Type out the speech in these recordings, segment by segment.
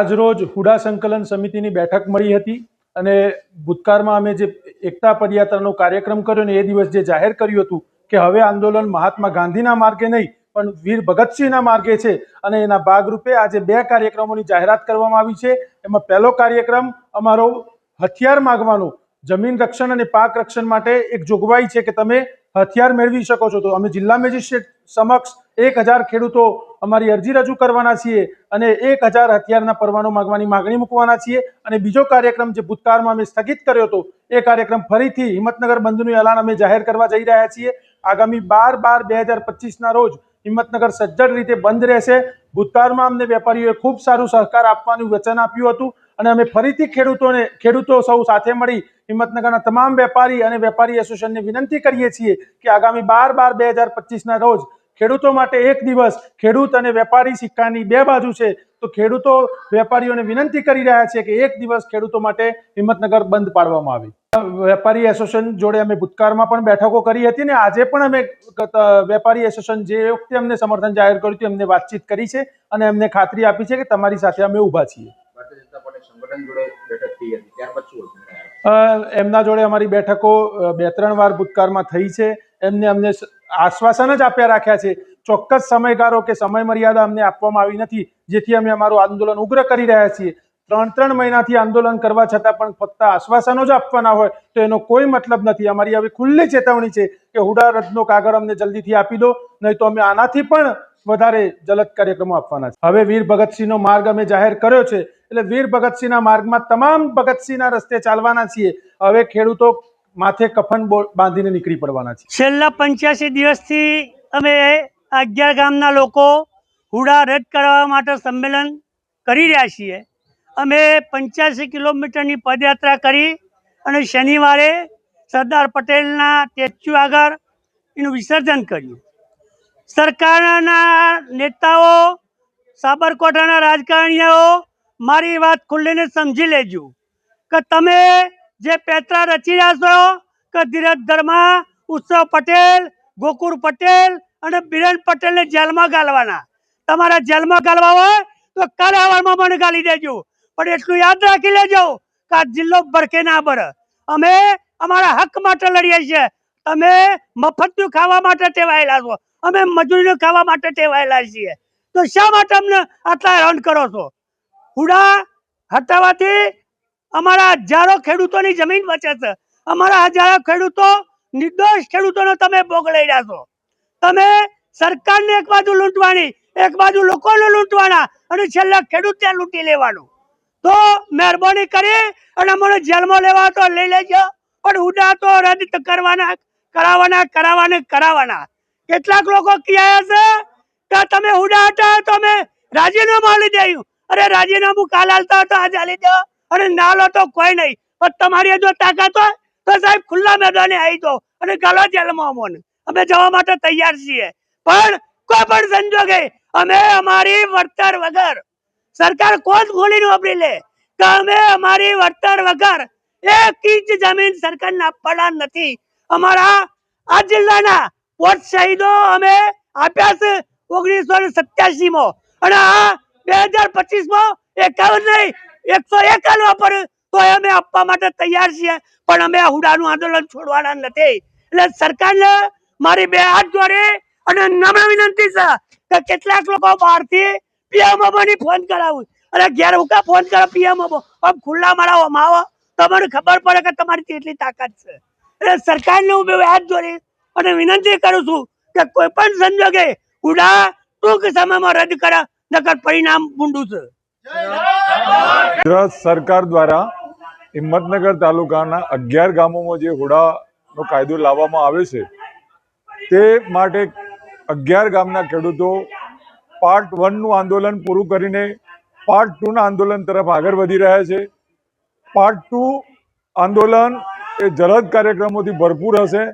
આજ રોજ હુડા સંકલન સમિતિની બેઠક મળી હતી અને ભૂતકાળમાં અમે જે એકતા પદયાત્રાનો કાર્યક્રમ કર્યો ને એ દિવસ જે જાહેર કર્યું હતું કે હવે આંદોલન મહાત્મા ગાંધીના માર્ગે નહીં, પણ વીર ભગતસિંહના માર્ગે છે અને એના ભાગરૂપે આજે બે કાર્યક્રમોની જાહેરાત કરવામાં આવી છે. એમાં પહેલો કાર્યક્રમ અમારો હથિયાર માગવાનો, જમીન રક્ષણ અને પાક રક્ષણ માટે એક જોગવાઈ છે કે તમે હથિયાર મેળવી શકો છો. તો અમે જિલ્લા મેજિસ્ટ્રેટ સમક્ષ એક હજાર ખેડૂતો અમારી અરજી રજૂ કરવાના છીએ અને એક હજાર હથિયારના પરવાનો માગવાની માગણી મૂકવાના છીએ અને બીજો કાર્યક્રમ જે ભૂતકાળમાં અમે સ્થગિત કર્યો હતો, એ કાર્યક્રમ ફરીથી હિંમતનગર બંધનું એલાન અમે જાહેર કરવા જઈ રહ્યા છીએ. આગામી બાર બાર બે હજાર પચીસના રોજ હિંમતનગર સજ્જડ રીતે બંધ રહેશે. ભૂતકાળમાં અમને વેપારીઓએ ખૂબ સારું સહકાર આપવાનું વચન આપ્યું હતું અને અમે ફરીથી ખેડૂતોને, ખેડૂતો સૌ સાથે મળી હિંમતનગરના તમામ વેપારી અને વેપારી એસોસિએશનને વિનંતી કરીએ છીએ કે આગામી બાર બાર બે હજાર પચીસના રોજ ખેડૂતો માટે એક દિવસ ખેડૂત અને વેપારી સિક્કાની બે બાજુ છે. તો ખેડૂતો વેપારીઓને વિનંતી કરી રહ્યા છે કે એક દિવસ ખેડૂતો માટે હિંમતનગર બંધ પાડવામાં આવે. વેપારી એસોસિએશન જોડે અમે ભૂતકાળમાં પણ બેઠકો કરી હતી ને આજે પણ અમે વેપારી એસોસિએશન જે વખતે અમને સમર્થન જાહેર કર્યું હતું એમને વાતચીત કરી છે અને એમને ખાતરી આપી છે કે તમારી સાથે અમે ઊભા છીએ. એમના જોડે અમારી બેઠકો બે ત્રણ વાર ભૂતકાળમાં થઈ છે. એમને અમને આશ્વાસન જ આપ્યા રાખ્યા છે. ચોક્કસ સમયગાળો કે સમય મર્યાદા અમને આપવામાં આવી નથી, જેથી અમે અમારું આંદોલન ઉગ્ર કરી રહ્યા છીએ. ત્રણ ત્રણ મહિનાથી આંદોલન કરવા છતાં પણ ફક્ત આશ્વાસનો જ આપવાના હોય, તો એનો કોઈ મતલબ નથી. અમારી હવે ખુલ્લી ચેતવણી છે કે હુડા રથનો કાગળ અમને જલ્દીથી આપી દો, નહીં તો અમે આનાથી પણ વધારે જલદ કાર્યક્રમો આપવાના છે હવે વીર ભગતસિંહનો માર્ગ અમે જાહેર કર્યો છે, એટલે વીર ભગતસિંહના માર્ગમાં તમામ ભગતસિંહના રસ્તે ચાલવાના છીએ. હવે ખેડૂતો માથે કફન બાંધીને નીકળી પડવાના છે. છેલ્લા પંચ્યાસી દિવસથી અમે અગિયાર ગામના લોકો હુડા રદ કરવા માટે સંમેલન કરી રહ્યા છીએ. અમે પંચ્યાસી કિલોમીટરની પદયાત્રા કરી અને શનિવારે સરદાર પટેલના સ્ટેચ્યુ આગળ એનું વિસર્જન કર્યું. સરકારના નેતાઓ, સાબરકાંઠાના રાજકારણીઓ, મારી વાત ખુલ્લીને સમજી લેજો કે તમે જે પેત્રા રચી રહ્યા છો, કે ધીરજ ધર્મા, ઉત્સવ પટેલ, ગોકુળ પટેલ અને બિરેન પટેલને જેલમાં ગાલવાના. તમારા જેલમાં ગાલવા હોય, તો કાલે હવારમાં મને ગાલી દેજો. પણ એટલું યાદ રાખી લેજો કે આ જિલ્લો ભરકે ના ભરે. અમે અમારા હક માટે લડીએ છીએ. તમે મફતનું ખાવા માટે ટેવાયેલા છો. અમે મજૂરીનું ખાવા માટે ટેવાયેલા છીએ. તો શા માટે અમને આટલા હેરાન કરો છો? હુડા હટાવવાથી અમારા હજારો ખેડૂતોની જમીન બચે છે. અમારા હજારો ખેડૂતો નિર્દોષ ખેડૂતોનો તમે ભોગ રહ્યા છો. તમે સરકારને એક બાજુ લૂંટવાની, એક બાજુ લોકોને લૂંટવાના અને છેલ્લે ખેડૂતને લૂંટી લેવાનું. તો મહેરબાની કરી અને મને જેલમાં લેવા તો લઈ લેજો. પણ ઉડા તો રદ કરવાના, કરાવવાના કરાવવાના કરાવવાના. કેટલાક લોકો કહે છે? કે તમે ઉડા હતા, તો અમે રાજીનામું લઈ દઈએ અરે રાજીનામું કાલ હાલતા હતા, આજે લઈ દો. અને ના લો તો કોઈ નહીં. પણ તમારી જો તાકાત હોય, તો સાહેબ ખુલ્લા મેદાને આવી જાઓ અને ગાલો જેલમાં અમોને અમે જવા માટે તૈયાર છીએ. પણ કોઈ પણ સંજોગે, અમે અમારી વળતર વગર, સરકાર કોણ ખોલીને વાપરી લે? કે અમે અમારી વળતર વગર એક ઇંચ જમીન સરકારને આપવાના નથી. અમારા આ જિલ્લાના પોત શહીદો અમે આપ્યા છે ઓગણીસો ને સત્યાસી માં અને આ બે હજાર પચીસમાં એકાવન નહીં એકસો એક હાલવા પર તો અમે આપવા માટે તૈયાર છીએ. પણ અમે હુડાનું આંદોલન છોડવાના નથી. એટલે સરકારને મારી બે હાથ જોડે અને નમ્ર વિનંતી છે કે કેટલાક લોકો બહારથી પીએમની ફોન કરાવું. અને ઘેર ઉકા ફોન કરો પીએમ આમ ખુલ્લા મારા આવો. તમને ખબર પડે કે તમારી કેટલી તાકાત છે. એટલે સરકારને હું બે હાથ જોડી અને વિનંતી કરું છું કે કોઈ પણ સંજોગે ઉડા ટૂંક સમયમાં રદ કરે. નકર પરિણામ ઊંડું છે. ગુજરાત સરકાર દ્વારા હિંમતનગર તાલુકાના અગિયાર ગામોમાં જે હુડાનો કાયદો લાવવામાં આવે છે, તે માટે અગિયાર ગામના ખેડૂતો પાર્ટ વનનું આંદોલન પૂરું કરીને પાર્ટ ટુના આંદોલન તરફ આગળ વધી રહ્યા છે. પાર્ટ ટુ આંદોલન એ જલદ કાર્યક્રમોથી ભરપૂર હશે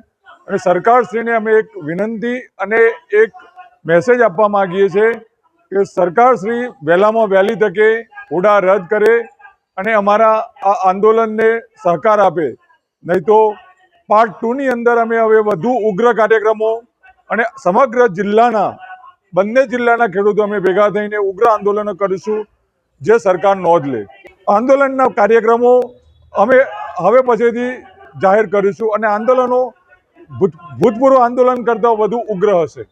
અને સરકારશ્રીને અમે એક વિનંતી અને એક મેસેજ આપવા માગીએ છીએ કે સરકારશ્રી વહેલામાં વહેલી તકે હુડા રદ કરે અને અમારા આ આંદોલનને સહકાર આપે. નહીં તો પાર્ટ ટુની અંદર અમે હવે વધુ ઉગ્ર કાર્યક્રમો અને સમગ્ર જિલ્લાના, બંને જિલ્લાના ખેડૂતો અમે ભેગા થઈને ઉગ્ર આંદોલનો કરીશું, જે સરકાર નોંધ લે. આંદોલનના કાર્યક્રમો અમે હવે પછીથી જાહેર કરીશું અને આંદોલનો ભૂત- ભૂતપૂર્વ આંદોલન કરતાં વધુ ઉગ્ર હશે.